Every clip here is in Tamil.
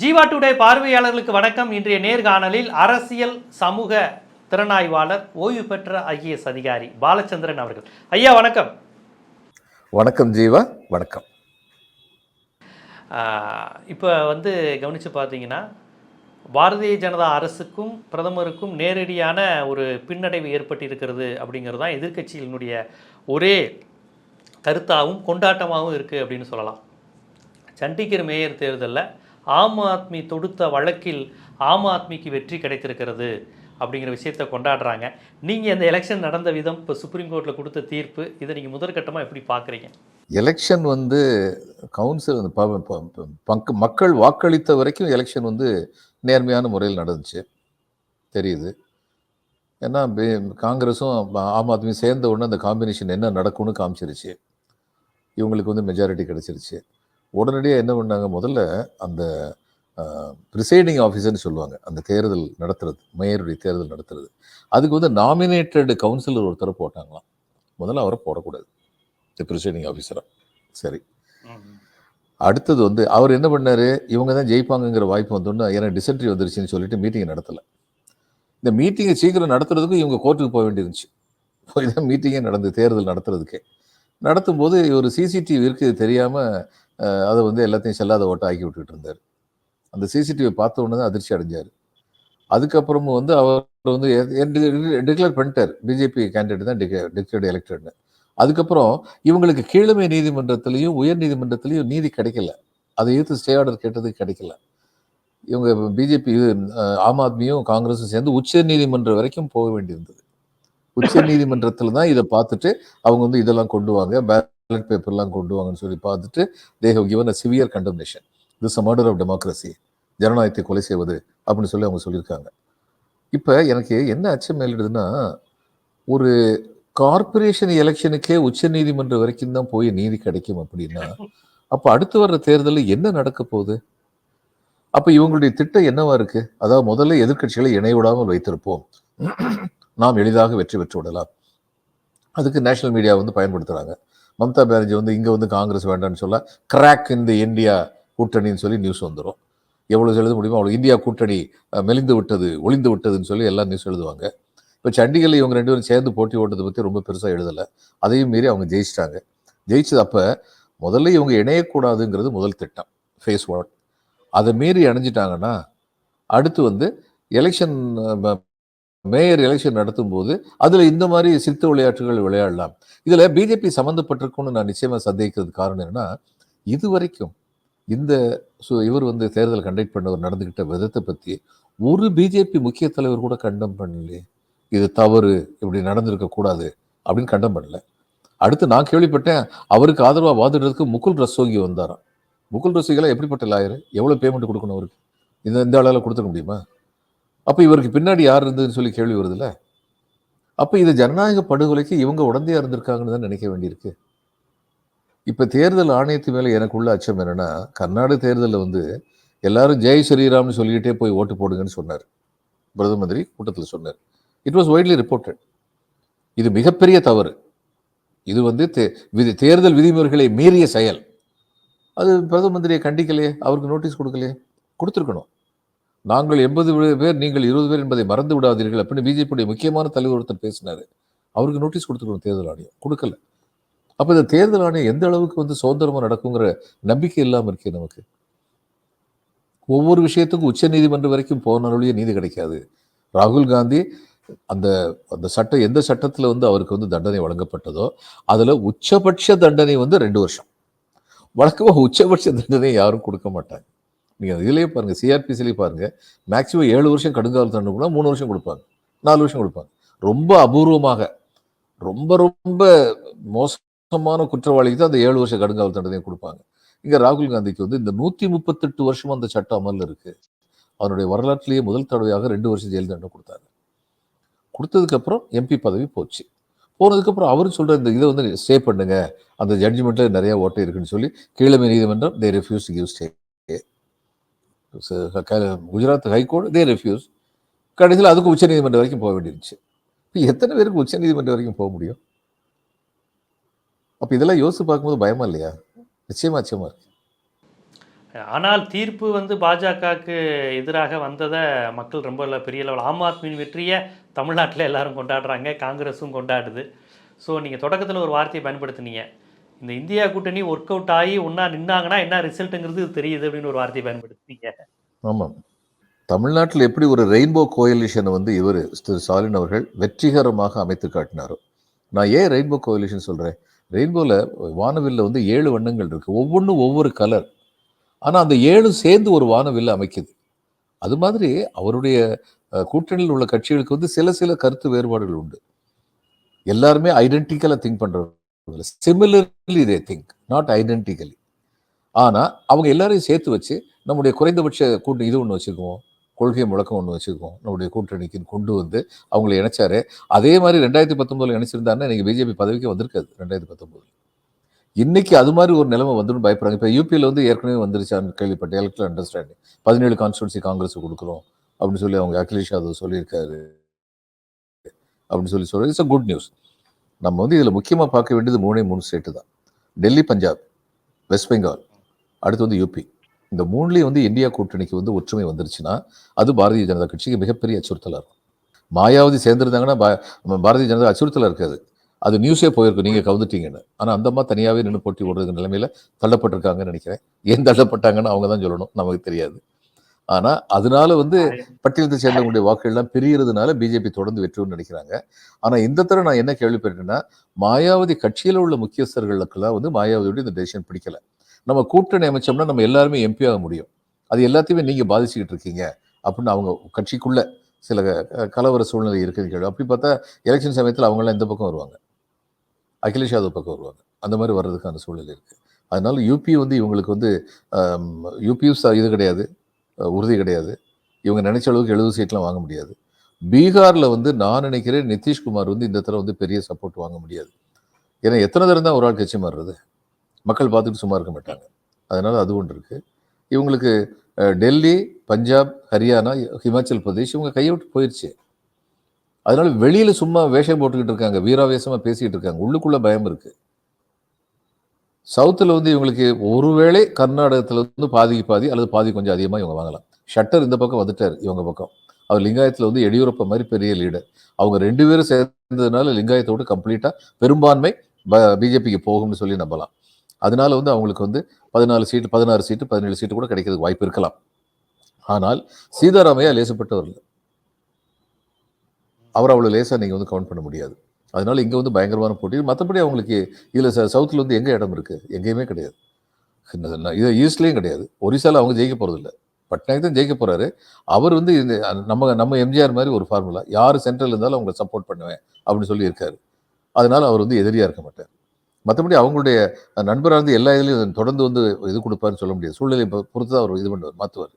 ஜீவா டுடே பார்வையாளர்களுக்கு வணக்கம். இன்றைய நேர்காணலில் அரசியல் சமூக திறனாய்வாளர் ஓய்வு பெற்ற ஐஏஎஸ் அதிகாரி பாலச்சந்திரன் அவர்கள். ஐயா வணக்கம். வணக்கம் ஜீவா வணக்கம். இப்போ வந்து கவனித்து பார்த்தீங்கன்னா பாரதிய ஜனதா அரசுக்கும் பிரதமருக்கும் நேரடியான ஒரு பின்னடைவு ஏற்பட்டிருக்கிறது அப்படிங்கிறது தான் எதிர்க்கட்சியினுடைய ஒரே கருத்தாகவும் கொண்டாட்டமாகவும் இருக்குது அப்படின்னு சொல்லலாம். சண்டிகர் மேயர் தேர்தலில் ஆம் ஆத்மி தொடுத்த வழக்கில் ஆம் ஆத்மிக்கு வெற்றி கிடைத்திருக்கிறது அப்படிங்கிற விஷயத்தை கொண்டாடுறாங்க. நீங்கள் இந்த எலெக்ஷன் நடந்த விதம் இப்போ சுப்ரீம் கோர்ட்டில் கொடுத்த தீர்ப்பு இதை நீங்கள் முதற்கட்டமாக எப்படி பார்க்குறீங்க எலெக்ஷன் வந்து கவுன்சில் வந்து ப- ப- ப- பங்கு- மக்கள் வாக்களித்த வரைக்கும் எலெக்ஷன் வந்து நேர்மையான முறையில் நடந்துச்சு. தெரியுது. ஏன்னா காங்கிரஸும் ஆம் ஆத்மி சேர்ந்த உடனே அந்த காம்பினேஷன் என்ன நடக்கும்னு காமிச்சிருச்சு. இவங்களுக்கு வந்து மெஜாரிட்டி கிடச்சிருச்சு. உடனடியாக என்ன பண்ணாங்க? முதல்ல அந்த ப்ரிசைடிங் ஆஃபீஸர்னு சொல்லுவாங்க. அந்த தேர்தல் நடத்துறது மேயருடைய தேர்தல் நடத்துறது. அதுக்கு வந்து நாமினேட்டட் கவுன்சிலர் ஒருத்தரை போட்டாங்களாம். முதல்ல அவரை போடக்கூடாது. இந்த ப்ரிசைடிங் ஆஃபீஸராக சரி. அடுத்தது வந்து அவர் என்ன பண்ணார்? இவங்க தான் ஜெயிப்பாங்கங்கிற வாய்ப்பு வந்தோன்னு எனக்கு டிசென்ட்ரி வந்துருச்சுன்னு சொல்லிட்டு மீட்டிங் நடத்தலை. இந்த மீட்டிங்கை சீக்கிரம் நடத்துறதுக்கும் இவங்க கோர்ட்டுக்கு போக வேண்டியிருந்துச்சு. போய் தான் மீட்டிங்கே நடந்து தேர்தல் நடத்துறதுக்கே. நடத்தும் போது ஒரு சிசிடிவி இருக்குது தெரியாமல் அதை வந்து எல்லாத்தையும் செல்லாத ஓட்ட ஆக்கி விட்டுட்டு இருந்தார். அந்த சிசிடிவி பார்த்த உடனே தான் அதிர்ச்சி அடைஞ்சார். அதுக்கப்புறமும் வந்து அவர் வந்து டிக்ளேர் பண்ணிட்டார். பிஜேபி கேண்டிடேட் தான் டிக்ளேர்டு எலெக்டட்னு அதுக்கப்புறம் இவங்களுக்கு கீழமை நீதிமன்றத்திலையும் உயர் நீதிமன்றத்திலையும் நீதி கிடைக்கல. அதை எதிர்த்து ஸ்டே ஆர்டர் கேட்டது கிடைக்கல. இவங்க பிஜேபி இது ஆம் ஆத்மியும் காங்கிரஸும் சேர்ந்து உச்ச நீதிமன்றம் வரைக்கும் போக வேண்டியிருந்தது. உச்ச நீதிமன்றத்தில் தான் இதை பார்த்துட்டு அவங்க வந்து இதெல்லாம் கொண்டு வாங்க. பேலட் பேப்பர்லாம் கொண்டு வாங்கன்னு சொல்லி பார்த்துட்டு they have given a severe condemnation this a murder of democracy ஜனநாயகத்தை கொலை செய்வது அப்படின்னு சொல்லி அவங்க சொல்லியிருக்காங்க. இப்போ எனக்கு என்ன அச்சம் மேலிடுதுன்னா ஒரு கார்ப்பரேஷன் எலெக்ஷனுக்கே உச்ச நீதிமன்றம் வரைக்கும் தான் போய் நீதி கிடைக்கும் அப்படின்னா அப்போ அடுத்து வர்ற தேர்தலில் என்ன நடக்க போகுது? அப்போ இவங்களுடைய திட்டம் என்னவா இருக்கு? அதாவது முதல்ல எதிர்க்கட்சிகளை இணைவிடாமல் வைத்திருப்போம். நாம் எளிதாக வெற்றி பெற்று விடலாம். அதுக்கு நேஷனல் மீடியா வந்து பயன்படுத்துகிறாங்க மம்தா பானர்ஜி வந்து இங்கே வந்து காங்கிரஸ் வேண்டாம்னு சொல்ல கிராக் இந்த இந்தியா கூட்டணின்னு சொல்லி நியூஸ் வந்துடும் எவ்வளோ எழுத முடியுமோ அவ்வளோ இந்தியா கூட்டணி மெலிந்து விட்டது ஒளிந்து விட்டதுன்னு சொல்லி எல்லாம் நியூஸ் எழுதுவாங்க. இப்போ சண்டிகரில் இவங்க ரெண்டு பேரும் சேர்ந்து போட்டி ஓட்டத்தை பற்றி ரொம்ப பெருசாக எழுதலை. அதையும் மீறி அவங்க ஜெயிச்சிட்டாங்க. ஜெயிச்சது அப்போ முதல்ல இவங்க இணையக்கூடாதுங்கிறது முதல் திட்டம் ஃபேஸ் ஒன் அதை மீறி அணிஞ்சிட்டாங்கன்னா அடுத்து வந்து எலெக்ஷன் மேயர் எலெக்ஷன் நடத்தும் போது அதில் இந்த மாதிரி சித்த விளையாட்டுகள் விளையாடலாம். இதில் பிஜேபி சம்மந்தப்பட்டிருக்கும்னு நான் நிச்சயமாக சந்தேகிக்கிறது காரணம் என்னன்னா இது வரைக்கும் இந்த இவர் வந்து தேர்தல் கண்டக்ட் பண்ணவர் நடந்துக்கிட்ட விதத்தை பற்றி ஒரு பிஜேபி முக்கிய தலைவர் கூட கண்டம் பண்ணலையே. இது தவறு இப்படி நடந்திருக்க கூடாது அப்படின்னு கண்டம் பண்ணல. அடுத்து நான் கேள்விப்பட்டேன் அவருக்கு ஆதரவாக வாதிடுறதுக்கு முகுல் ரசோகி வந்தாராம். முகுல் ரசோகிலாம் எப்படிப்பட்ட லாயர்? எவ்வளோ பேமெண்ட் கொடுக்கணும் அவருக்கு? இந்த இந்த அளவில் கொடுத்துக்க முடியுமா? அப்போ இவருக்கு பின்னாடி யார் இருந்ததுன்னு சொல்லி கேள்வி வருதுல்ல? அப்போ இது ஜனநாயக படுகொலைக்கு இவங்க உடந்தையாக இருந்திருக்காங்கன்னு தான் நினைக்க வேண்டியிருக்கு. இப்போ தேர்தல் ஆணையத்து மேலே எனக்குள்ள அச்சம் என்னென்னா கர்நாடக தேர்தலில் வந்து எல்லாரும் ஜெய் ஸ்ரீராம்னு சொல்லிக்கிட்டே போய் ஓட்டு போடுங்கன்னு சொன்னார். பிரதம மந்திரி கூட்டத்தில் சொன்னார். இட் வாஸ் ஒய்ட்லி ரிப்போர்ட்டட் இது மிகப்பெரிய தவறு. இது வந்து தே- விதி- தேர்தல் விதிமுறைகளை மீறிய செயல். அது பிரதம மந்திரியை கண்டிக்கலையே அவருக்கு நோட்டீஸ் கொடுக்கலையே கொடுத்துருக்கணும். நாங்கள் எண்பது பேர் நீங்கள் இருபது பேர் என்பதை மறந்து விடாதீர்கள் அப்படின்னு பிஜேபியுடைய முக்கியமான தலைவர் ஒருத்தர் பேசினாரு. அவருக்கு நோட்டீஸ் கொடுத்துருக்கணும் தேர்தல் ஆணையம். கொடுக்கல. அப்போ இந்த தேர்தல் ஆணையம் எந்த அளவுக்கு வந்து சுதந்திரமா நடக்குங்கிற நம்பிக்கை இல்லாமல் இருக்கே நமக்கு. ஒவ்வொரு விஷயத்துக்கும் உச்ச நீதிமன்றம் வரைக்கும் போனாலுடைய நீதி கிடைக்காது. ராகுல் காந்தி அந்த அந்த சட்டம் எந்த சட்டத்தில் வந்து அவருக்கு வந்து தண்டனை வழங்கப்பட்டதோ அதில் உச்சபட்ச தண்டனை வந்து ரெண்டு வருஷம். வழக்கமாக உச்சபட்ச தண்டனை யாரும் கொடுக்க மாட்டாங்க. நீங்கள் இதுலேயே பாருங்கள் சிஆர்பிசிலேயே பாருங்கள் மேக்ஸிமம் ஏழு வருஷம் கடுங்கால தண்டனை கூட மூணு வருஷம் கொடுப்பாங்க. நாலு வருஷம் கொடுப்பாங்க. ரொம்ப அபூர்வமாக ரொம்ப ரொம்ப மோசமான குற்றவாளிக்கு தான் அந்த ஏழு வருஷம் கடுங்காவல் தண்டனையும் கொடுப்பாங்க. இங்கே ராகுல் காந்திக்கு வந்து இந்த நூற்றி முப்பத்தெட்டு வருஷமும் அந்த சட்டம் அமல்ல இருக்குது அவனுடைய வரலாற்றிலேயே முதல் தடவையாக ரெண்டு வருஷம் ஜெயில் தண்டனை கொடுத்தாங்க. கொடுத்ததுக்கப்புறம் எம்பி பதவி போச்சு. போனதுக்கப்புறம் அவரும் சொல்கிற இந்த இதை வந்து ஸ்டே பண்ணுங்க. அந்த ஜட்ஜ்மெண்ட்டில் நிறையா ஓட்டை இருக்குன்னு சொல்லி கீழமை நீதிமன்றம் they refuse give stay Gujarat high court they refuse கடைசியில் அதுக்கு உச்சநீதிமன்றம் வரைக்கும் போக வேண்டியிருந்துச்சு. இப்போ எத்தனை பேருக்கு உச்சநீதிமன்றம் வரைக்கும் போக முடியும்? அப்போ இதெல்லாம் யோசித்து பார்க்கும்போது பயமா இல்லையா? நிச்சயமா நிச்சயமா இருக்கு. ஆனால் தீர்ப்பு வந்து பாஜகவுக்கு எதிராக வந்ததை மக்கள் ரொம்ப பெரிய லெவல் ஆம் ஆத்மியின் வெற்றியை தமிழ்நாட்டில் எல்லாரும் கொண்டாடுறாங்க காங்கிரஸும் கொண்டாடுது. ஸோ நீங்கள் தொடக்கத்தில் ஒரு வார்த்தையை பயன்படுத்தினீங்க. இந்த இந்தியா கூட்டணி ஒர்க் அவுட் ஆகி ஒன்றா நின்னாங்கன்னா என்ன ரிசல்ட்டுங்கிறது தெரியுது அப்படின்னு ஒரு வார்த்தையை பயன்படுத்துறீங்க. ஆமாம் தமிழ்நாட்டில் எப்படி ஒரு ரெயின்போ கோயலிஷனை வந்து இவர் திரு ஸ்டாலின் அவர்கள் வெற்றிகரமாக அமைத்து காட்டினாரோ? நான் ஏன் ரெயின்போ கோயலிஷன் சொல்கிறேன் ரெயின்போவில் வானவில்ல வந்து ஏழு வண்ணங்கள் இருக்குது ஒவ்வொன்றும் ஒவ்வொரு கலர் ஆனால் அந்த ஏழும் சேர்ந்து ஒரு வானவில்ல அமைக்குது. அது மாதிரி அவருடைய கூட்டணியில் உள்ள கட்சிகளுக்கு வந்து சில சில கருத்து வேறுபாடுகள் உண்டு. எல்லாருமே ஐடென்டிக்கலாக திங்க் பண்ணுறது similarly they think not identically ஆனால் அவங்க எல்லாரையும் சேர்த்து வச்சு நம்முடைய குறைந்தபட்ச கூட்டணி இது ஒன்று வச்சுக்குவோம் கொள்கை முழக்கம் ஒன்று வச்சுக்குவோம் நம்முடைய கூட்டணிக்கு கொண்டு வந்து அவங்களை இணைச்சாரு. அதே மாதிரி ரெண்டாயிரத்தி பத்தொம்போதில் இணைச்சிருந்தாருன்னா நீங்கள் பிஜேபி பதவிக்கு வந்திருக்காது ரெண்டாயிரத்தி பத்தொன்பதுல. இன்னைக்கு அது மாதிரி ஒரு நிலைமை வந்துடும் பயப்படுறாங்க. இப்போ யூபியில் வந்து ஏற்கனவே வந்துருச்சான்னு கேள்விப்பட்ட எலக்ட்ரல் அண்டர்ஸ்டாண்டிங் பதினேழு கான்ஸ்டியூன்சி காங்கிரஸ் கொடுக்குறோம் அப்படின்னு சொல்லி அவங்க அகிலேஷ் யாதவ் சொல்லியிருக்காரு. அப்படின்னு சொல்லி சொல்கிறது இட்ஸ் அ குட் நியூஸ் நம்ம வந்து இதில் முக்கியமாக பார்க்க வேண்டியது மூணே மூணு ஸ்டேட்டு தான். டெல்லி பஞ்சாப் வெஸ்ட் பெங்கால் அடுத்து வந்து யூபி இந்த மூணுலேயும் வந்து இந்தியா கூட்டணிக்கு வந்து ஒற்றுமை வந்துருச்சுன்னா அது பாரதிய ஜனதா கட்சிக்கு மிகப்பெரிய அச்சுறுத்தலாக இருக்கும். மாயாவதி சேர்ந்துருந்தாங்கன்னா பா- பாரதிய ஜனதா அச்சுறுத்தலாக இருக்காது. அது நியூஸே போயிருக்கும் நீங்கள் கவுந்துட்டீங்கன்னு. ஆனால் அந்த அம்மா தனியாகவே நின்று போட்டி ஓடுறது நிலைமையில் தள்ளப்பட்டிருக்காங்கன்னு நினைக்கிறேன். ஏன் தள்ளப்பட்டாங்கன்னு அவங்க தான் சொல்லணும் நமக்கு தெரியாது. ஆனால் அதனால வந்து பட்டியலத்தை சேர்ந்தவங்களுடைய வாக்குகள்லாம் பிரியறதுனால பிஜேபி தொடர்ந்து வெற்றுன்னு நினைக்கிறாங்க. ஆனால் இந்த தடவை நான் என்ன கேள்விப்பட்டேன்னா மாயாவதி கட்சியில் உள்ள முக்கியஸ்தர்களுக்கெல்லாம் வந்து மாயாவதியோட இந்த டெசிஷன் பிடிக்கல. நம்ம கூட்டணி அமைச்சோம்னா நம்ம எல்லாருமே எம்பி ஆக முடியும். அது எல்லாத்தையுமே நீங்கள் பாதிச்சுக்கிட்டு இருக்கீங்க அப்படின்னு அவங்க கட்சிக்குள்ள சில கலவர சூழ்நிலை இருக்குன்னு கேள்வி அப்படி பார்த்தா எலெக்ஷன் சமயத்தில் அவங்களாம் இந்த பக்கம் வருவாங்க? அகிலேஷ் யாதவ் பக்கம் வருவாங்க. அந்த மாதிரி வர்றதுக்கான சூழ்நிலை இருக்குது அதனால யூபி வந்து இவங்களுக்கு வந்து யூபியும் இது கிடையாது. உறுதி கிடையாது. இவங்க நினைச்ச அளவுக்கு எழுபது சீட்லாம் வாங்க முடியாது. பீகாரில் வந்து நான் நினைக்கிறேன் நிதிஷ்குமார் வந்து இந்த தடவை வந்து பெரிய சப்போர்ட் வாங்க முடியாது. ஏன்னா எத்தனை தரம் தான் ஒரு ஆள் கட்சி மாறுறது? மக்கள் பார்த்துட்டு சும்மா இருக்க மாட்டாங்க. அதனால் அது ஒன்று இருக்குது இவங்களுக்கு டெல்லி பஞ்சாப் ஹரியானா ஹிமாச்சல் பிரதேஷ் இவங்க கையவிட்டு போயிடுச்சு அதனால் வெளியில் சும்மா வேஷம் போட்டுக்கிட்டு இருக்காங்க. வீராவேசமாக பேசிக்கிட்டு இருக்காங்க. உள்ளுக்குள்ளே பயம் இருக்குது சவுத்தில் வந்து இவங்களுக்கு ஒருவேளை கர்நாடகத்தில் வந்து பாதிக்கு பாதி அல்லது பாதி கொஞ்சம் அதிகமாக இவங்க வாங்கலாம். ஷட்டர் இந்த பக்கம் வந்துட்டார் இவங்க பக்கம். அவர் லிங்காயத்தில் வந்து எடியூரப்பா மாதிரி பெரிய லீடர் அவங்க ரெண்டு பேரும் சேர்ந்ததுனால லிங்காயத்தோடு கம்ப்ளீட்டாக பெரும்பான்மை பிஜேபிக்கு போகும்னு சொல்லி நம்பலாம். அதனால வந்து அவங்களுக்கு வந்து பதினாலு சீட்டு பதினாறு சீட்டு பதினேழு சீட்டு கூட கிடைக்கிறதுக்கு வாய்ப்பு இருக்கலாம். ஆனால் சீதாராமையா லேசப்பட்டவர் இல்லை. அவர் அவ்வளோ லேசாக நீங்கள் வந்து கவுண்ட் பண்ண முடியாது. அதனால இங்கே வந்து பயங்கரமான போட்டி. மற்றபடி அவங்களுக்கு இதில் ச சவுத்தில் வந்து எங்கே இடம் இருக்குது எங்கேயுமே கிடையாது. இந்த- இது ஈஸ்ட்லேயும் கிடையாது. ஒரிசால அவங்க ஜெயிக்க போகிறதில்ல பட்நாயக் தான் ஜெயிக்க போகிறாரு அவர் வந்து இந்த நம்ம நம்ம எம்ஜிஆர் மாதிரி ஒரு ஃபார்முலா யார் சென்ட்ரல் இருந்தாலும் அவங்களை சப்போர்ட் பண்ணுவேன் அப்படின்னு சொல்லி இருக்காரு அதனால் அவர் வந்து எதிரியாக இருக்க மாட்டார். மற்றபடி அவங்களுடைய நண்பராக இருந்து எல்லா இதுலையும் தொடர்ந்து வந்து இது கொடுப்பாருன்னு சொல்ல முடியாது. சூழ்நிலை பொறுத்து தான் அவர் இது பண்ணுவார் மாற்றுவார்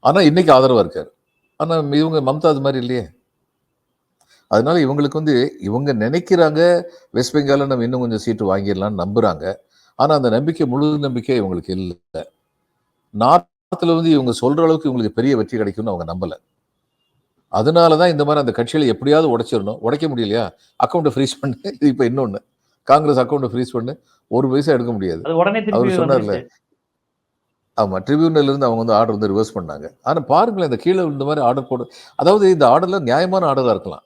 ஆனால் இன்றைக்கி ஆதரவாக இருக்கார். ஆனால் இவங்க மம்தா அது மாதிரி இல்லையே. அதனால இவங்களுக்கு வந்து இவங்க நினைக்கிறாங்க வெஸ்ட் பெங்காலில் நம்ம இன்னும் கொஞ்சம் சீட்டு வாங்கிடலாம்னு நம்புறாங்க. ஆனால் அந்த நம்பிக்கை முழு நம்பிக்கை இவங்களுக்கு இல்லை. நார்த்தில் வந்து இவங்க சொல்ற அளவுக்கு இவங்களுக்கு பெரிய வெற்றி கிடைக்கும்னு அவங்க நம்பல. அதனால தான் இந்த மாதிரி அந்த கட்சிகளை எப்படியாவது உடைச்சிடணும். உடைக்க முடியலையா? அக்கௌண்ட்டை ஃப்ரீஸ் பண்ணு. இது இப்போ இன்னொன்று காங்கிரஸ் அக்கௌண்ட்டை ஃப்ரீஸ் பண்ணு. ஒரு பைசா எடுக்க முடியாது. அவர் சொன்னார்ல. வந்துருச்சு. ஆமா ட்ரிபியூனல் இருந்து அவங்க வந்து ஆர்டர் வந்து ரிவர்ஸ் பண்ணாங்க. ஆனா பாருங்களேன் இந்த கீழே இந்த மாதிரி ஆர்டர் போடு அதாவது இந்த ஆர்டர்ல நியாயமான ஆர்டரா இருக்கலாம்.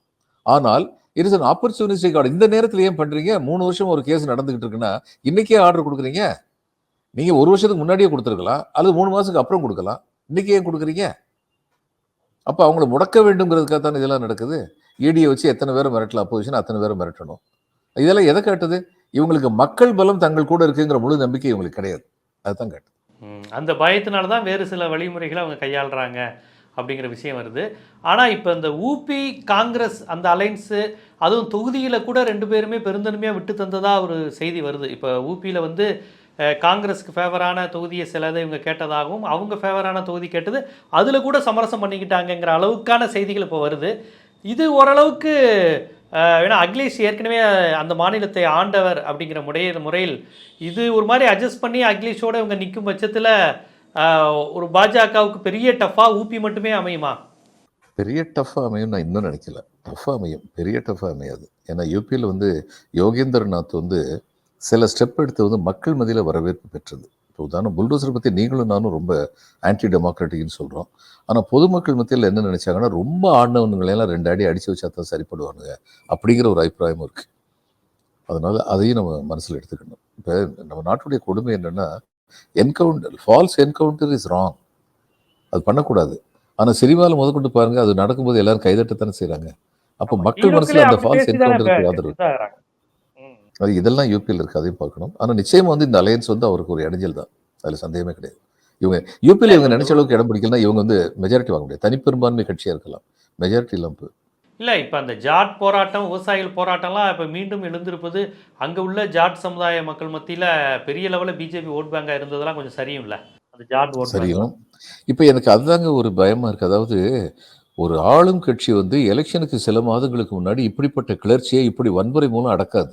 ஆனால் it is an opportunistic order இந்த நேரத்துல ஏன் பண்றீங்க? மூணு வருஷம் ஒரு கேஸ் நடந்துகிட்டு இருக்குன்னா இன்னைக்கே ஆர்டர் கொடுக்குறீங்க? நீங்க ஒரு வருஷத்துக்கு முன்னாடியே கொடுத்துருக்கலாம் அல்லது மூணு மாசத்துக்கு அப்புறம் கொடுக்கலாம். இன்னைக்கு ஏன் கொடுக்குறீங்க? அப்ப அவங்கள முடக்க வேண்டுங்கிறதுக்காக தானே இதெல்லாம் நடக்குது? இடியை வச்சு எத்தனை பேரை மிரட்டலாம் அப்போசிஷன் அத்தனை பேரை மிரட்டணும். இதெல்லாம் எதை காட்டுது? இவங்களுக்கு மக்கள் பலம் தங்கள் கூட இருக்குங்கிற முழு நம்பிக்கை இவங்களுக்கு கிடையாது. அதுதான் காட்டுது. அந்த பயத்தினால தான் வேறு சில வழிமுறைகளை அவங்க கையாளுறாங்க. அப்படிங்கிற விஷயம் வருது. ஆனால் இப்போ இந்த ஊபி காங்கிரஸ் அந்த அலைன்ஸு அதுவும் தொகுதியில் கூட ரெண்டு பேருமே பெருந்தன்மையாக விட்டு தந்ததாக ஒரு செய்தி வருது. இப்போ ஊபியில் வந்து காங்கிரஸுக்கு ஃபேவரான தொகுதியை சிலதை இவங்க கேட்டதாகவும் அவங்க ஃபேவரான தொகுதி கேட்டது அதில் கூட சமரசம் பண்ணிக்கிட்டாங்கங்கிற அளவுக்கான செய்திகள் இப்போ வருது. இது ஓரளவுக்கு ஏன்னா அகிலேஷ் ஏற்கனவே அந்த மாநிலத்தை ஆண்டவர் அப்படிங்கிற முறைய முறையில் இது ஒரு மாதிரி அட்ஜஸ்ட் பண்ணி அகிலேஷோடு இவங்க நிற்கும் பட்சத்தில் ஒரு பாஜகவுக்கு பெரிய டஃப்பாக ஊபி மட்டுமே அமையுமா? பெரிய டஃப்பாக அமையும் நான் இன்னும் நினைக்கல. டஃப்பாக அமையும். பெரிய டஃப்பாக அமையாது. ஏன்னா யூபியில் வந்து யோகேந்திரநாத் வந்து சில ஸ்டெப் எடுத்து வந்து மக்கள் மதியில் வரவேற்பு பெற்றது. இப்போ உதாரணம் புல்டோசர் பற்றி நீங்களும் நானும் ரொம்ப ஆன்டி டெமோக்ராட்டிக்னு சொல்கிறோம் ஆனால் பொதுமக்கள் மத்தியில் என்ன நினைச்சாங்கன்னா ரொம்ப ஆடினவனுங்களெல்லாம் ரெண்டு அடி அடித்து வச்சா தான் சரிப்படுவானுங்க அப்படிங்கிற ஒரு அபிப்பிராயமும் இருக்குது அதனால் அதையும் நம்ம மனசில் எடுத்துக்கணும். இப்போ நம்ம நாட்டுடைய கொடுமை என்னென்னா encounter false encounter is wrong அது பண்ணக்கூடாது. ஆனால் சினிமாவில் முதற்கொண்டு பாருங்க அது நடக்கும்போது எல்லாரும் கைதட்டத்தானே செய்கிறாங்க அப்போ மக்கள் மனசில் அந்த ஃபால்ஸ் என்கவுண்டருக்கு ஆதரவு. ம். அது இதெல்லாம் யூபியில் இருக்கு அதையும் பார்க்கணும். ஆனால் நிச்சயமா வந்து இந்த அலையன்ஸ் வந்து அவருக்கு ஒரு இடைஞ்சல் தான். அதில் சந்தேகமே கிடையாது. இவங்க யூபியில் இவங்க நினைச்ச அளவுக்கு இடம் பிடிக்கலன்னா இவங்க வந்து மெஜாரிட்டி வாங்க முடியாது. தனிப்பெரும்பான்மை கட்சியாக இருக்கலாம். மெஜாரிட்டி இல்லாம இல்லை இப்போ அந்த ஜாட் போராட்டம் விவசாயிகள் போராட்டம்லாம் இப்போ மீண்டும் எழுந்திருப்பது அங்கே உள்ள ஜாட் சமுதாய மக்கள் மத்தியில் பெரிய லெவலில் பிஜேபி ஓட் பேங்காக இருந்ததெல்லாம் கொஞ்சம் சரியும் இல்லை அந்த ஜாட் ஓட் சரியும். இப்போ எனக்கு அதுதாங்க ஒரு பயமாக இருக்குது அதாவது ஒரு ஆளும் கட்சி வந்து எலெக்ஷனுக்கு சில மாதங்களுக்கு முன்னாடி இப்படிப்பட்ட கிளர்ச்சியை இப்படி வன்முறை மூலம் அடக்காது.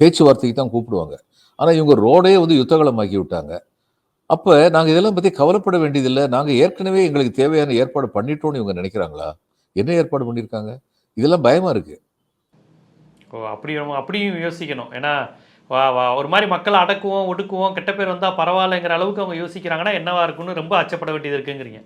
பேச்சுவார்த்தைக்கு தான் கூப்பிடுவாங்க. ஆனால் இவங்க ரோடே வந்து யுத்தகலமாக்கி விட்டாங்க. அப்போ நாங்கள் இதெல்லாம் பற்றி கவலைப்பட வேண்டியதில்லை. நாங்கள் ஏற்கனவே எங்களுக்கு தேவையான ஏற்பாடு பண்ணிட்டோம்னு இவங்க நினைக்கிறாங்களா? என்ன ஏற்பாடு பண்ணியிருக்காங்க? இதெல்லாம் பயமாக இருக்குது ஓ அப்படி அப்படியும் யோசிக்கணும். ஏன்னா வா வா ஒரு மாதிரி மக்களை அடக்குவோம் ஒடுக்குவோம் கெட்ட பேர் வந்தால் பரவாயில்லைங்கிற அளவுக்கு அவங்க யோசிக்கிறாங்கன்னா என்னவா இருக்குன்னு ரொம்ப அச்சப்பட வேண்டியது இருக்குங்கிறீங்க.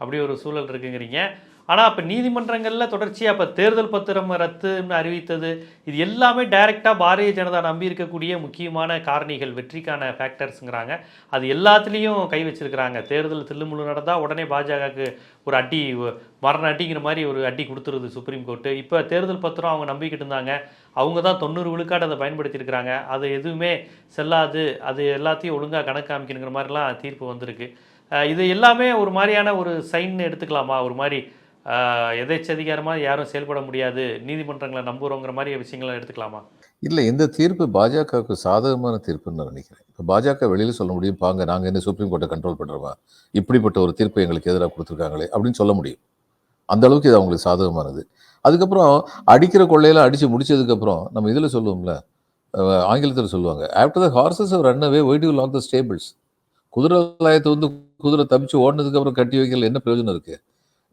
அப்படி ஒரு சூழல் இருக்குங்கிறீங்க. ஆனால் அப்போ நீதிமன்றங்களில் தொடர்ச்சியாக அப்போ தேர்தல் பத்திரம் ரத்துன்னு அறிவித்தது இது எல்லாமே டைரெக்டாக பாரதிய ஜனதா நம்பி இருக்கக்கூடிய முக்கியமான காரணிகள் வெற்றிக்கான ஃபேக்டர்ஸுங்கிறாங்க அது எல்லாத்துலேயும் கை வச்சிருக்கிறாங்க. தேர்தல் தில்லுமுழு நடந்தால் உடனே பாஜகவுக்கு ஒரு அடி மரண அடிங்கிற மாதிரி ஒரு அடி கொடுத்துருது சுப்ரீம் கோர்ட்டு இப்போ தேர்தல் பத்திரம் அவங்க நம்பிக்கிட்டு இருந்தாங்க. அவங்க தான் தொண்ணூறு விழுக்காடு அதை பயன்படுத்தியிருக்கிறாங்க. அது எதுவுமே செல்லாது. அது எல்லாத்தையும் ஒழுங்காக கணக்கு காமிக்கணுங்கிற மாதிரிலாம் தீர்ப்பு வந்திருக்கு. இது எல்லாமே ஒரு மாதிரியான ஒரு சைன் எடுத்துக்கலாமா? ஒரு மாதிரி எதேச்சதிகாரமாக யாரும் செயல்பட முடியாது நீதிமன்றங்களை நம்புகிறோங்கிற மாதிரி விஷயங்களை எடுத்துக்கலாமா? இல்லை இந்த தீர்ப்பு பாஜகவுக்கு சாதகமான தீர்ப்புன்னு நான் நினைக்கிறேன். இப்போ பாஜக வெளியில் சொல்ல முடியும் பாங்க நாங்கள் என்ன சுப்ரீம் கோர்ட்டை கண்ட்ரோல் பண்ணுறோமா இப்படிப்பட்ட ஒரு தீர்ப்பை எங்களுக்கு எதிராக கொடுத்துருக்காங்களே அப்படின்னு சொல்ல முடியும். அந்த அளவுக்கு இது அவங்களுக்கு சாதகமானது. அதுக்கப்புறம் அடிக்கிற கொள்ளையெல்லாம் அடித்து முடிச்சதுக்கப்புறம் நம்ம இதில் சொல்லுவோம்ல ஆங்கிலத்தில் சொல்லுவாங்க after the horses run away why lock the stables குதிரை லாயத்தை வந்து குதிரை தப்பிச்சு ஓடினதுக்கப்புறம் கட்டி வைக்கல என்ன பிரயோஜனம் இருக்குது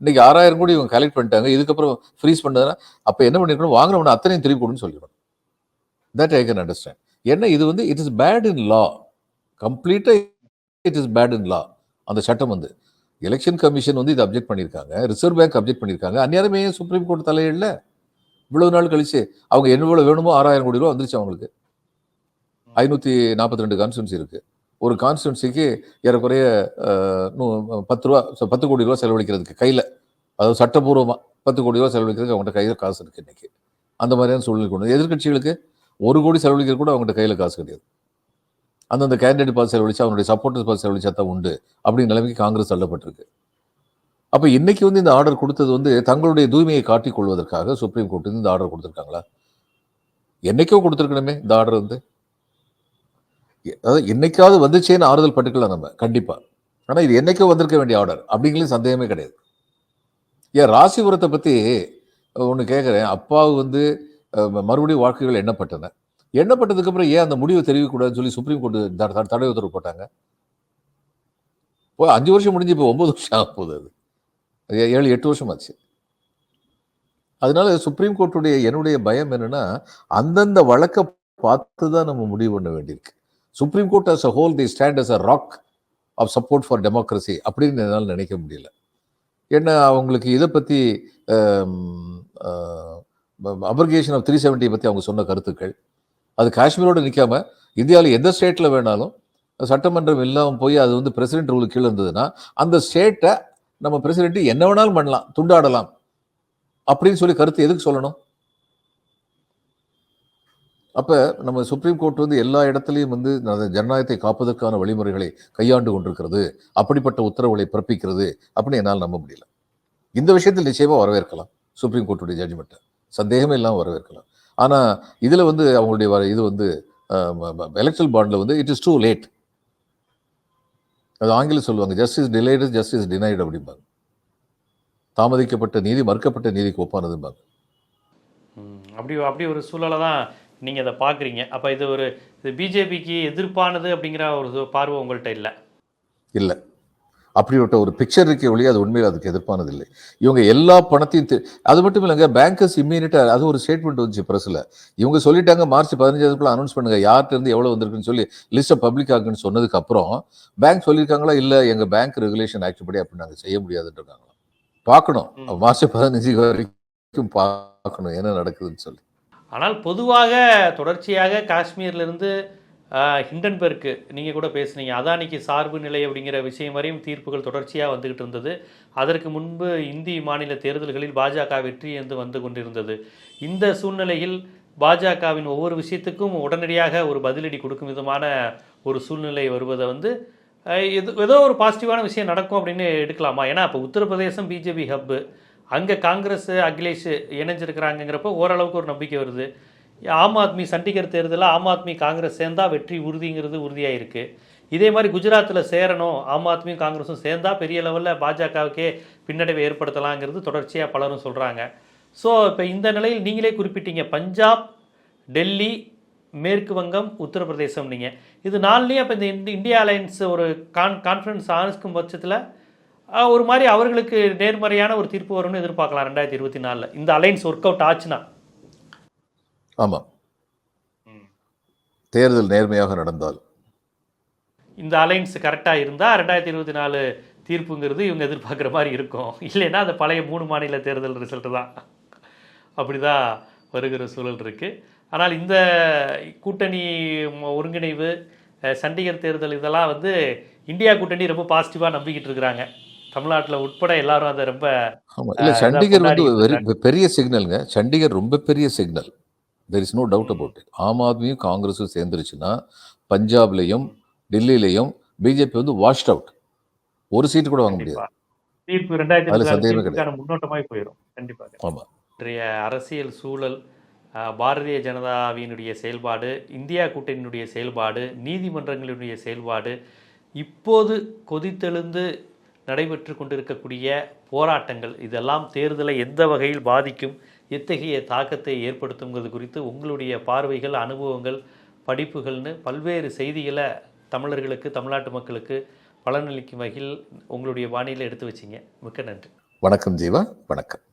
இன்னைக்கு ஆறாயிரம் கோடி இவங்க கலெக்ட் பண்ணிட்டாங்க. இதுக்கப்புறம் ஃப்ரீஸ் பண்ணதுன்னா அப்போ என்ன பண்ணிருக்கணும்? வாங்குறவன அத்தனையும் திருப்பி கொடுன்னு சொல்லிடணும். தட் ஐ கேன் அண்டர்ஸ்டாண்ட் ஏன்னா இது வந்து it is bad in law கம்ப்ளீட்டாக it is bad in law அந்த சட்டம் வந்து. எலெக்ஷன் கமிஷன் வந்து இதை அப்ஜெக்ட் பண்ணியிருக்காங்க. ரிசர்வ் பேங்க் அப்ஜெக்ட் பண்ணியிருக்காங்க. அந்நேரமே சுப்ரீம் கோர்ட் தலையிடல இவ்வளவு நாள் கழிச்சு அவங்க என்ன வேணுமோ ஆறாயிரம் கோடி ரூபா வந்துருச்சு அவங்களுக்கு. ஐநூற்றி நாற்பத்தி ரெண்டு கான்ஸ்டுவன்சி இருக்குது ஒரு கான்ஸ்டுவன்சிக்கு ஏறக்குறைய நூ- பத்து ரூபா பத்து கோடி ரூபா செலவழிக்கிறதுக்கு கையில். அதாவது சட்டப்பூர்வமாக பத்து கோடி ரூபா செலவழிக்கிறதுக்கு அவங்ககிட்ட கையில் காசு இருக்குது இன்றைக்கி அந்த மாதிரியான சூழ்நிலை கொண்டு எதிர்கட்சிகளுக்கு ஒரு கோடி செலவழிக்கிறது கூட அவங்ககிட்ட கையில் காசு கிடையாது. அந்தந்த கேண்டிடேட் பார்த்து செலவழிச்சா அவனுடைய சப்போர்ட்டர்ஸ் பார்த்து செலவழிச்சா தான் உண்டு அப்படிங்கிற நிலைமைக்கு காங்கிரஸ் தள்ளப்பட்டிருக்கு. அப்போ இன்னைக்கு வந்து இந்த ஆர்டர் கொடுத்தது வந்து தங்களுடைய தூய்மையை காட்டிக் கொள்வதற்காக சுப்ரீம் கோர்ட் இந்த ஆர்டர் கொடுத்துருக்காங்களா? என்னைக்கோ கொடுத்துருக்கணுமே இந்த ஆர்டர் வந்து. அதாவது என்னைக்காவது வந்துச்சேன்னு ஆறுதல் பட்டுக்கலாம் நம்ம கண்டிப்பாக ஆனால் இது என்றைக்கோ வந்திருக்க வேண்டிய ஆர்டர். அப்படிங்கிறது சந்தேகமே கிடையாது. ஏன் ராசிபுரத்தை பற்றி ஒன்று கேட்குறேன் அப்பாவு வந்து மறுபடியும் வாழ்க்கைகள் எண்ணப்பட்டன. எண்ணப்பட்டதுக்கு அப்புறம் ஏன் அந்த முடிவை தெரிவிக்கக்கூடாதுன்னு சொல்லி சுப்ரீம் கோர்ட்டு த- தடை உத்தரவு போட்டாங்க? இப்போ அஞ்சு வருஷம் முடிஞ்சு இப்போ ஒம்பது வருஷம் ஆக போகுது அது. ஏழு எட்டு வருஷம் ஆச்சு அதனால சுப்ரீம் கோர்ட்டுடைய என்னுடைய பயம் என்னன்னா அந்தந்த வழக்கை பார்த்து தான் நம்ம முடிவு பண்ண வேண்டியிருக்கு. Supreme court as a whole the stand as a rock of support for democracy அப்படின்னு என்னால் நினைக்க முடியல. ஏன்னா அவங்களுக்கு இதை பற்றி அப்ரிகேஷன் ஆஃப் த்ரீ செவன்ட்டியை பற்றி அவங்க சொன்ன கருத்துக்கள். அது காஷ்மீரோடு நிற்காம இந்தியாவில் எந்த ஸ்டேட்டில் வேணாலும் சட்டமன்றம் இல்லாமல் போய் அது வந்து பிரசிடென்ட் ரூலுக்கு கீழே இருந்ததுன்னா அந்த ஸ்டேட்டை நம்ம பிரசிடென்ட் என்ன வேணாலும் பண்ணலாம் துண்டாடலாம். அப்படின்னு சொல்லி கருத்து எதுக்கு சொல்லணும்? அப்போ நம்ம சுப்ரீம் கோர்ட் வந்து எல்லா இடத்துலையும் வந்து ஜனநாயகத்தை காப்பதற்கான வழிமுறைகளை கையாண்டு கொண்டிருக்கிறது அப்படிப்பட்ட உத்தரவுகளை பிறப்பிக்கிறது அப்படின்னு என்னால் நம்ப முடியல. இந்த விஷயத்தில் நிச்சயமாக வரவேற்கலாம் சுப்ரீம் கோர்ட்டுடைய ஜட்ஜ்மெண்ட்டை சந்தேகமே இல்லாமல் வரவேற்கலாம். ஆனா இதில் வந்து அவங்களுடைய வர இது வந்து எலக்ட்ரல் பாண்ட்ல வந்து இட் இஸ் டூ லேட் அது ஆங்கிலம் சொல்லுவாங்க ஜஸ்டிஸ் டிலேடு ஜஸ்டிஸ் டினைடு அப்படிம்பாங்க. தாமதிக்கப்பட்ட நீதி மறுக்கப்பட்ட நீதிக்கு ஒப்பானதும்பாங்க. அப்படி அப்படி ஒரு சூழலை தான் நீங்கள் இதை பார்க்குறீங்க. அப்போ இது ஒரு இது பிஜேபிக்கு எதிர்ப்பானது அப்படிங்கிற ஒரு பார்வை உங்கள்கிட்ட இல்லை? இல்லை. அப்படிப்பட்ட ஒரு பிக்சர் இருக்க ஒழிய அது உண்மையில் அதுக்கு எதிர்ப்பானதில்லை இவங்க எல்லா பணத்தையும் அது மட்டும் இல்லைங்க பேங்கர்ஸ் இம்மீடியட்டா அது ஒரு ஸ்டேட்மெண்ட் வந்துச்சு பிரஸ்ல இவங்க சொல்லிட்டாங்க மார்ச் பதினஞ்சாவதுக்குள்ள அனௌன்ஸ் பண்ணுங்க யார்கிட்ட இருந்து எவ்வளவு வந்திருக்குன்னு சொல்லி லிஸ்ட்டை பப்ளிக் ஆகுன்னு சொன்னதுக்கு அப்புறம் பேங்க் சொல்லியிருக்காங்களா இல்ல எங்க பேங்க் ரெகுலேஷன் ஆக்ட் படி அப்படி நாங்க செய்ய முடியாதுன்றாங்க பார்க்கணும். மார்ச் பதினஞ்சு வரைக்கும் பார்க்கணும் என்ன நடக்குதுன்னு சொல்லி. ஆனால் பொதுவாக தொடர்ச்சியாக காஷ்மீர்லேருந்து ஹிண்டன்பெர்க்கு நீங்கள் கூட பேசுனீங்க. அதானிக்கு சார்பு நிலை அப்படிங்கிற விஷயம் வரையும் தீர்ப்புகள் தொடர்ச்சியாக வந்துக்கிட்டு இருந்தது. அதற்கு முன்பு இந்தி மாநில தேர்தல்களில் பாஜக வெற்றி என்று வந்து கொண்டிருந்தது. இந்த சூழ்நிலையில் பாஜகவின் ஒவ்வொரு விஷயத்துக்கும் உடனடியாக ஒரு பதிலடி கொடுக்கும் விதமான ஒரு சூழ்நிலை வருவதை வந்து எது ஏதோ ஒரு பாசிட்டிவான விஷயம் நடக்கும் அப்படின்னு எடுக்கலாமா? ஏன்னா இப்போ உத்தரப்பிரதேசம் பிஜேபி ஹப்பு அங்கே காங்கிரஸ் அகிலேஷ் இணைஞ்சிருக்கிறாங்கிறப்போ ஓரளவுக்கு ஒரு நம்பிக்கை வருது. ஆம் ஆத்மி சண்டிகர் தேர்தலில் ஆம் ஆத்மி காங்கிரஸ் சேர்ந்தா வெற்றி உறுதிங்கிறது உறுதியாக இருக்குது இதே மாதிரி குஜராத்தில் சேரணும் ஆம் ஆத்மியும் காங்கிரஸும் சேர்ந்தால் பெரிய லெவலில் பாஜகவுக்கே பின்னடைவை ஏற்படுத்தலாங்கிறது தொடர்ச்சியாக பலரும் சொல்கிறாங்க ஸோ இப்போ இந்த நிலையில் நீங்களே குறிப்பிட்டீங்க பஞ்சாப் டெல்லி மேற்கு வங்கம் உத்தரப்பிரதேசம் நீங்கள் இது நாலுலேயும் அப்போ இந்த இந்தியா அலையன்ஸ் ஒரு கான் கான்ஃபரன்ஸ் ஆரம்பிக்கும் பட்சத்தில் ஒரு மாதிரி அவர்களுக்கு நேர்மறையான ஒரு தீர்ப்பு வரும்னு எதிர்பார்க்கலாம் ரெண்டாயிரத்தி இருபத்தி நாலில். இந்த அலைன்ஸ் ஒர்க் அவுட் ஆச்சுன்னா. ஆமா. தேர்தல் நேர்மையாக நடந்தால். இந்த அலைன்ஸ் கரெக்டாக இருந்தால் ரெண்டாயிரத்தி இருபத்தி நாலு தீர்ப்புங்கிறது இவங்க எதிர்பார்க்குற மாதிரி இருக்கும். இல்லைன்னா அந்த பழைய மூணு மாநில தேர்தல் ரிசல்ட்டு தான். அப்படி தான் வருகிற சூழல் இருக்குது ஆனால் இந்த கூட்டணி ஒருங்கிணைவு சண்டிகர் தேர்தல் இதெல்லாம் வந்து இந்தியா கூட்டணி ரொம்ப பாசிட்டிவாக நம்பிக்கிட்டு இருக்கிறாங்க. தமிழ்நாட்டில் உட்பட எல்லாரும் அதை ரொம்ப இல்ல சண்டிகர் வந்து வெரி பெரிய சிக்னலுங்க. சண்டிகர் ரொம்ப பெரிய signal. There is no doubt about it Aam ஆத்மியும் காங்கிரஸும் சேர்ந்துருச்சுன்னா பஞ்சாப்லையும் டெல்லியிலையும் பிஜேபி வந்து வாஷ்ட் அவுட் ஒரு சீட்டு கூட வாங்க முடியாது. தீர்ப்பு ரெண்டாயிரத்தி முன்னோட்டமாய் போயிடும் கண்டிப்பாக ஆமா. இன்றைய அரசியல் சூழல் பாரதிய ஜனதாவினுடைய செயல்பாடு இந்தியா கூட்டணியினுடைய செயல்பாடு நீதிமன்றங்களினுடைய செயல்பாடு இப்போது கொதித்தெழுந்து நடைபெற்று கொண்டிருக்கக்கூடிய போராட்டங்கள் இதெல்லாம் தேர்தலை எந்த வகையில் பாதிக்கும் எத்தகைய தாக்கத்தை ஏற்படுத்துங்கிறது குறித்து உங்களுடைய பார்வைகள் அனுபவங்கள் படிப்புகள்னு பல்வேறு செய்திகளை தமிழர்களுக்கு தமிழ்நாட்டு மக்களுக்கு பலனளிக்கும் வகையில் உங்களுடைய வானிலை எடுத்து வச்சிங்க. மிக்க நன்றி. வணக்கம் ஜீவா வணக்கம்.